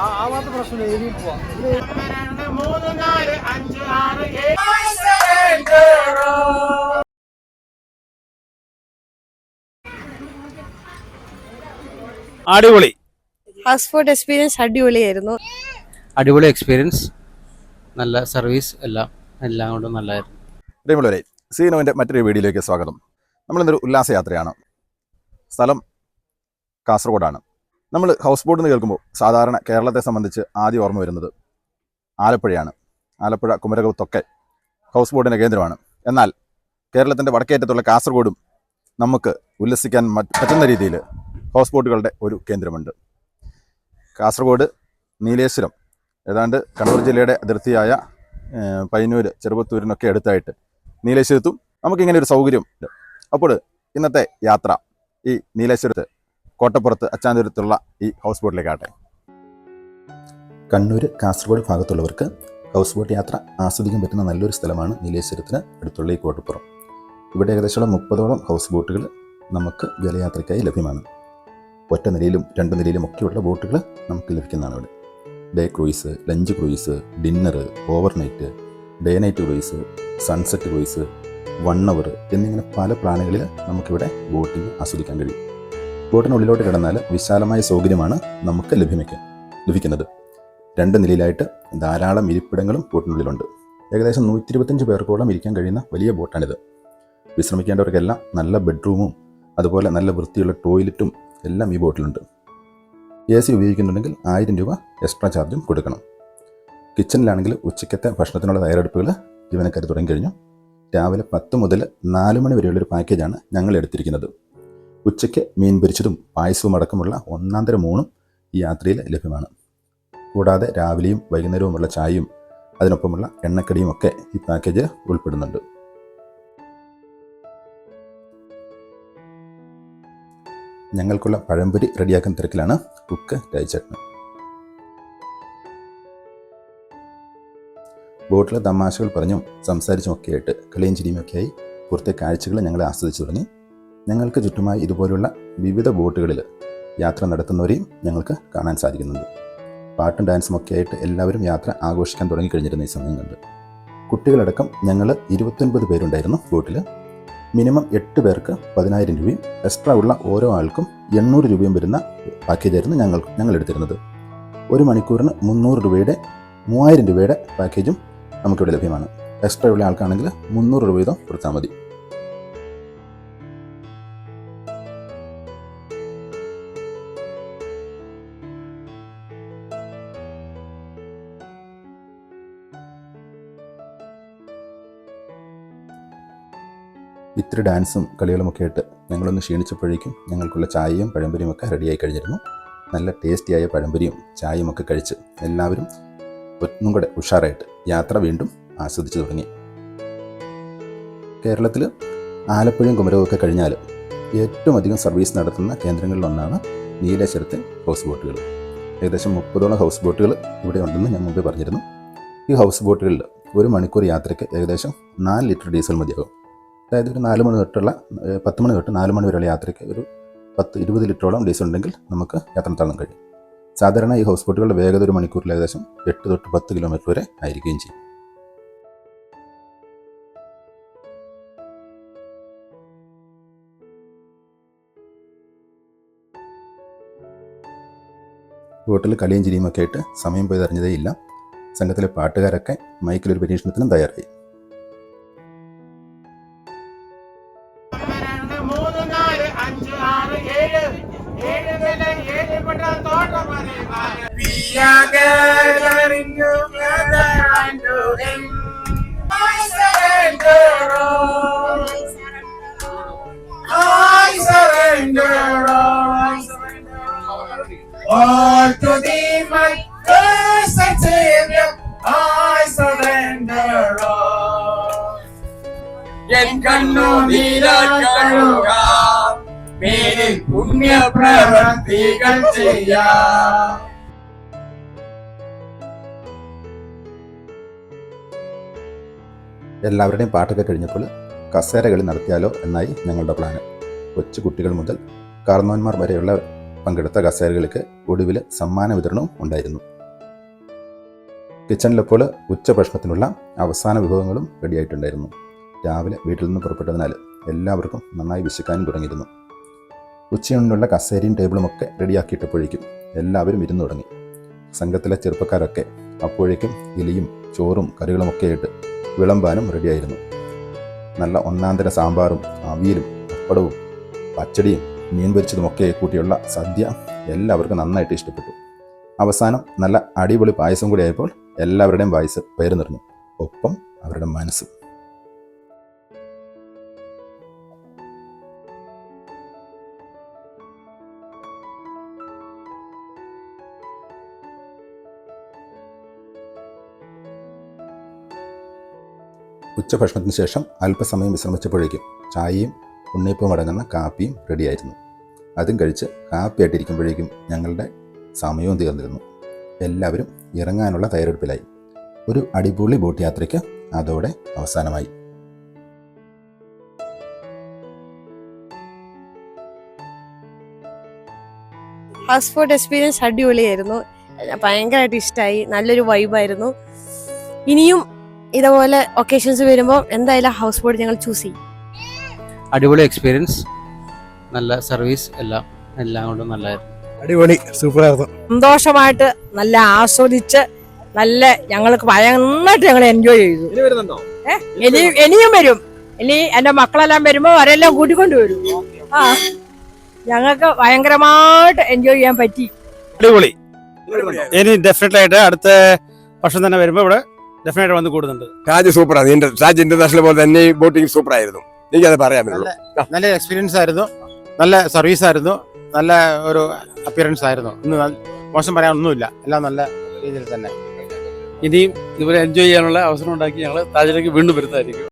ആ ആ മാത്രം പ്രശ്നമില്ല ഇനി പോവാം മൂന്ന് നാല് അഞ്ച് ആറ് ഏഴ് അടിപൊളി. ഹൗസ് ബോട്ട് എക്സ്പീരിയൻസ് അടിപൊളിയായിരുന്നു. അടിപൊളി എക്സ്പീരിയൻസ് നല്ല സർവീസ് എല്ലാം എല്ലാം കൊണ്ടും നല്ലതായിരുന്നു. അടിപൊളി സീനോവിന്റെ മറ്റൊരു വീഡിയോയിലേക്ക് സ്വാഗതം. നമ്മളിന്നൊരു ഉല്ലാസയാത്രയാണ്. സ്ഥലം കാസർഗോഡാണ്. നമ്മൾ ഹൗസ് ബോട്ട് എന്ന് കേൾക്കുമ്പോൾ സാധാരണ കേരളത്തെ സംബന്ധിച്ച് ആദ്യം ഓർമ്മ വരുന്നത് ആലപ്പുഴയാണ്. ആലപ്പുഴ കുമരകത്തൊക്കെ ഹൗസ് ബോട്ടിന്റെ കേന്ദ്രമാണ്. എന്നാൽ കേരളത്തിന്റെ വടക്കേറ്റത്തുള്ള കാസർഗോഡും നമുക്ക് ഉല്ലസിക്കാൻ പറ്റുന്ന രീതിയിൽ ഹൗസ് ബോട്ടുകളുടെ ഒരു കേന്ദ്രമുണ്ട്. കാസർഗോഡ് നീലേശ്വരം ഏതാണ്ട് കണ്ണൂർ ജില്ലയുടെ അതിർത്തിയായ പയ്യന്നൂർ ചെറുപത്തൂരിനൊക്കെ അടുത്തായിട്ട് നീലേശ്വരത്തും നമുക്കിങ്ങനെ ഒരു സൗകര്യം ഉണ്ട് അപ്പോൾ ഇന്നത്തെ യാത്ര ഈ നീലേശ്വരത്ത് കോട്ടപ്പുറത്ത് അച്ചാന്തൂരത്തുള്ള ഈ ഹൗസ് ബോട്ടിലേക്കാട്ടെ കണ്ണൂർ കാസർഗോഡ് ഭാഗത്തുള്ളവർക്ക് ഹൗസ് ബോട്ട് യാത്ര ആസ്വദിക്കാൻ പറ്റുന്ന നല്ലൊരു സ്ഥലമാണ് നീലേശ്വരത്തിന് അടുത്തുള്ള ഈ കോട്ടപ്പുറം. ഇവിടെ ഏകദേശം മുപ്പതോളം ഹൗസ് ബോട്ടുകൾ നമുക്ക് ജലയാത്രയ്ക്കായി ലഭ്യമാണ്. ഒറ്റ നിലയിലും രണ്ട് നിലയിലും ഒക്കെയുള്ള ബോട്ടുകൾ നമുക്ക് ലഭിക്കുന്നതാണ് ഇവിടെ. Day cruise lunch cruise dinner overnight day night cruise sunset cruise one hour എന്നിങ്ങനെ പല പ്ലാനുകളിൽ നമുക്കിവിടെ ബോട്ടിംഗ് ആസ്വദിക്കാൻ കഴിയും. ബോട്ടിനുള്ളിലോട്ട് കിടന്നാൽ വിശാലമായ സൗകര്യമാണ് നമുക്ക് ലഭ്യമിക്കുക ലഭിക്കുന്നത്. രണ്ട് നിലയിലായിട്ട് ധാരാളം ഇരിപ്പിടങ്ങളും ബോട്ടിനുള്ളിലുണ്ട്. ഏകദേശം നൂറ്റി ഇരുപത്തഞ്ച് പേർക്കോളം ഇരിക്കാൻ കഴിയുന്ന വലിയ ബോട്ടാണിത്. വിശ്രമിക്കേണ്ടവർക്കെല്ലാം നല്ല ബെഡ്റൂമും അതുപോലെ നല്ല വൃത്തിയുള്ള ടോയ്ലറ്റും എല്ലാം ഈ ബോട്ടിലുണ്ട്. എ സി ഉപയോഗിക്കുന്നുണ്ടെങ്കിൽ ആയിരം രൂപ എക്സ്ട്രാ ചാർജും കൊടുക്കണം. കിച്ചണിലാണെങ്കിൽ ഉച്ചയ്ക്കത്തെ ഭക്ഷണത്തിനുള്ള തയ്യാറെടുപ്പുകൾ ജീവനക്കാർ തുടങ്ങി കഴിഞ്ഞു രാവിലെ പത്ത് മുതൽ നാല് മണി വരെയുള്ളൊരു പാക്കേജാണ് ഞങ്ങൾ എടുത്തിരിക്കുന്നത്. ഉച്ചയ്ക്ക് മീൻ പൊരിച്ചതും പായസവും അടക്കമുള്ള ഒന്നാം തരം ഊണും ഈ യാത്രയിൽ ലഭ്യമാണ്. കൂടാതെ രാവിലെയും വൈകുന്നേരവുമുള്ള ചായയും അതിനൊപ്പമുള്ള എണ്ണക്കടിയും ഒക്കെ ഈ പാക്കേജ് ഉൾപ്പെടുന്നുണ്ട്. ഞങ്ങൾക്കുള്ള പഴംപൊരി റെഡിയാക്കുന്ന തിരക്കിലാണ് കുക്ക് രാജചേട്ടൻ. ബോട്ടിലെ തമാശകൾ പറഞ്ഞും സംസാരിച്ചും ഒക്കെയായിട്ട് കളിയും ചിരിയും ഒക്കെയായി പുറത്തെ കാഴ്ചകൾ ഞങ്ങൾ ആസ്വദിച്ചു തുടങ്ങി. ഞങ്ങൾക്ക് ചുറ്റുമായി ഇതുപോലുള്ള വിവിധ ബോട്ടുകളിൽ യാത്ര നടത്തുന്നവരെയും ഞങ്ങൾക്ക് കാണാൻ സാധിക്കുന്നുണ്ട്. പാട്ടും ഡാൻസും ഒക്കെ ആയിട്ട് എല്ലാവരും യാത്ര ആഘോഷിക്കാൻ തുടങ്ങിക്കഴിഞ്ഞിരുന്ന ഈ സമയം കണ്ട്. കുട്ടികളടക്കം ഞങ്ങൾ ഇരുപത്തൊൻപത് പേരുണ്ടായിരുന്നു ബോട്ടിൽ മിനിമം എട്ട് പേർക്ക് പതിനായിരം രൂപയും എക്സ്ട്രാ ഉള്ള ഓരോ ആൾക്കും എണ്ണൂറ് രൂപയും വരുന്ന പാക്കേജായിരുന്നു ഞങ്ങൾ ഞങ്ങൾ എടുത്തിരുന്നത് ഒരു മണിക്കൂറിന് മുന്നൂറ് രൂപയുടെ മൂവായിരം രൂപയുടെ പാക്കേജും നമുക്കിവിടെ ലഭ്യമാണ്. എക്സ്ട്രാ ഉള്ള ആൾക്കാണെങ്കിൽ മുന്നൂറ് രൂപ വീതം കൊടുത്താൽ മതി. ഇത്തിരി ഡാൻസും കളികളുമൊക്കെ ആയിട്ട് ഞങ്ങളൊന്ന് ക്ഷീണിച്ചപ്പോഴേക്കും ഞങ്ങൾക്കുള്ള ചായയും പഴംപൊരിയും ഒക്കെ റെഡിയായി കഴിഞ്ഞിരുന്നു. നല്ല ടേസ്റ്റിയായ പഴംപൊരിയും ചായയും ഒക്കെ കഴിച്ച് എല്ലാവരും ഒന്നും കൂടെ ഉഷാറായിട്ട് യാത്ര വീണ്ടും ആസ്വദിച്ചു തുടങ്ങി. കേരളത്തിൽ ആലപ്പുഴയും കുമരവും ഒക്കെ കഴിഞ്ഞാൽ ഏറ്റവും അധികം സർവീസ് നടത്തുന്ന കേന്ദ്രങ്ങളിലൊന്നാണ് നീലേശ്വരത്തെ ഹൗസ് ബോട്ടുകൾ ഏകദേശം മുപ്പതോളം ഹൗസ് ബോട്ടുകൾ ഇവിടെ ഉണ്ടെന്ന് ഞാൻ മുമ്പ് പറഞ്ഞിരുന്നു. ഈ ഹൗസ് ബോട്ടുകളിൽ ഒരു മണിക്കൂർ യാത്രയ്ക്ക് ഏകദേശം നാല് ലിറ്റർ ഡീസൽ മതിയാകും. അതായത് ഒരു നാല് മണി തൊട്ടുള്ള പത്ത് മണി തൊട്ട് നാല് മണി വരെയുള്ള യാത്രയ്ക്ക് ഒരു പത്ത് ഇരുപത് ലിറ്ററോളം ഡീസൽ ഉണ്ടെങ്കിൽ നമുക്ക് യാത്ര നടത്താൻ കഴിയും. സാധാരണ ഈ ഹൗസ് ബോട്ടുകളുടെ വേഗത ഒരു മണിക്കൂറിൽ ഏകദേശം എട്ട് തൊട്ട് പത്ത് കിലോമീറ്റർ വരെ ആയിരിക്കുകയും ചെയ്യും. ബോട്ടിൽ കളിയും ചിരിയും ഒക്കെ ആയിട്ട് സമയം പോയി അറിഞ്ഞതേയില്ല സംഘത്തിലെ പാട്ടുകാരൊക്കെ മൈക്കിലൊരു പരീക്ഷണത്തിനും തയ്യാറായി. My blessed Savior. I surrender all. നീരാക്കഴുക മേലിൽ പുണ്യ പ്രവർത്തികൾ ചെയ്യാം എല്ലാവരുടെയും പാട്ടൊക്കെ കഴിഞ്ഞപ്പോൾ കസേര കളി നടത്തിയാലോ എന്നായി ഞങ്ങളുടെ പ്ലാന് കൊച്ചു കുട്ടികൾ മുതൽ കാർന്നവന്മാർ വരെയുള്ള പങ്കെടുത്ത കസേരകൾക്ക് ഒടുവിൽ സമ്മാന വിതരണവും ഉണ്ടായിരുന്നു കിച്ചണിലിപ്പോൾ ഉച്ചഭക്ഷണത്തിനുള്ള അവസാന വിഭവങ്ങളും റെഡിയായിട്ടുണ്ടായിരുന്നു രാവിലെ വീട്ടിൽ നിന്ന് പുറപ്പെട്ടതിനാൽ എല്ലാവർക്കും നന്നായി വിശക്കാനും തുടങ്ങിയിരുന്നു. ഉച്ചയൂണിനുള്ള കസേരയും ടേബിളും ഒക്കെ റെഡിയാക്കിയിട്ടപ്പോഴേക്കും എല്ലാവരും ഇരുന്നു തുടങ്ങി. സംഘത്തിലെ ചെറുപ്പക്കാരൊക്കെ അപ്പോഴേക്കും ഇലയും ചോറും കറികളുമൊക്കെ ആയിട്ട് വിളമ്പാനും റെഡിയായിരുന്നു നല്ല ഒന്നാന്തര സാമ്പാറും അവിയലും പപ്പടവും പച്ചടിയും മീൻ പൊരിച്ചതുമൊക്കെ കൂട്ടിയുള്ള സദ്യ എല്ലാവർക്കും നന്നായിട്ട് ഇഷ്ടപ്പെട്ടു. അവസാനം നല്ല അടിപൊളി പായസം കൂടി ആയപ്പോൾ എല്ലാവരുടെയും വയസ്സ് പേര് നിറഞ്ഞു. ഒപ്പം അവരുടെ മനസ്സ്. ഉച്ചഭക്ഷണത്തിന് ശേഷം അല്പസമയം വിശ്രമിച്ചപ്പോഴേക്കും ചായയും ഉണ്ണിയപ്പവും അടങ്ങുന്ന കാപ്പിയും റെഡിയായിരുന്നു അതും കഴിച്ച് കാപ്പിയായിട്ടിരിക്കുമ്പോഴേക്കും ഞങ്ങളുടെ സമയവും തീർന്നിരുന്നു. എല്ലാവരും ഇറങ്ങാനുള്ള തയ്യാറെടുപ്പിലായി. ഒരു അടിപൊളി ബോട്ട് യാത്രയ്ക്ക് അതോടെ അവസാനമായി. ഹൗസ് ബോട്ട് എക്സ്പീരിയൻസ് അടിപൊളിയായിരുന്നു. ഭയങ്കരമായിട്ട് ഇഷ്ടമായി നല്ലൊരു വൈബായിരുന്നു ഇനിയും ഇതുപോലെ ഒക്കേഷൻസ് വരുമ്പോൾ എന്തായാലും ഹൗസ് ബോട്ട് ഞങ്ങൾ ചൂസ് ചെയ്യും. അടിപൊളി എക്സ്പീരിയൻസ് നല്ല സർവീസ് എല്ലാം എല്ലാം കൊണ്ടും നല്ലതായിരുന്നു. അടിപൊളി സൂപ്പറായിരുന്നു. സന്തോഷമായിട്ട് നല്ല ആസ്വദിച്ച് നല്ല ഞങ്ങൾക്ക് നന്നായിട്ട് ഞങ്ങൾ എൻജോയ് ചെയ്തു. ഇനി ഇനിയും വരും. ഇനി എന്റെ മക്കളെല്ലാം വരുമ്പോ അവരെല്ലാം കൂട്ടിക്കൊണ്ടു വരും. ആ. ഞങ്ങൾക്ക് ഭയങ്കരമായിട്ട് എൻജോയ് ചെയ്യാൻ പറ്റി. അടിപൊളി. ഇനി ഡെഫിനറ്റ് ആയിട്ട് അടുത്ത വർഷം തന്നെ വരുമ്പോ ഇവിടെ ഡെഫിനറ്റ് വന്ന് കൂടുന്നുണ്ട്. രാജ് സൂപ്പറാണ്. ആയിരുന്നു രാജ് ഇന്റർനാഷണൽ പോലെ തന്നെ ബോട്ടിംഗ് സൂപ്പറായിരുന്നു. എനിക്കത് പറയാൻ പറ്റുള്ളൂ. നല്ല എക്സ്പീരിയൻസ് ആയിരുന്നു. നല്ല സർവീസ് ആയിരുന്നു. നല്ല ഒരു അപ്പിയറൻസ് ആയിരുന്നു. ഇന്ന് മോശം പറയാനൊന്നുമില്ല. എല്ലാം നല്ല രീതിയിൽ തന്നെ. ഇനിയും ഇതുപോലെ എൻജോയ് ചെയ്യാനുള്ള അവസരം ഉണ്ടാക്കി ഞങ്ങൾ താജിലേക്ക് വീണ്ടും വരുന്നതായിരിക്കും.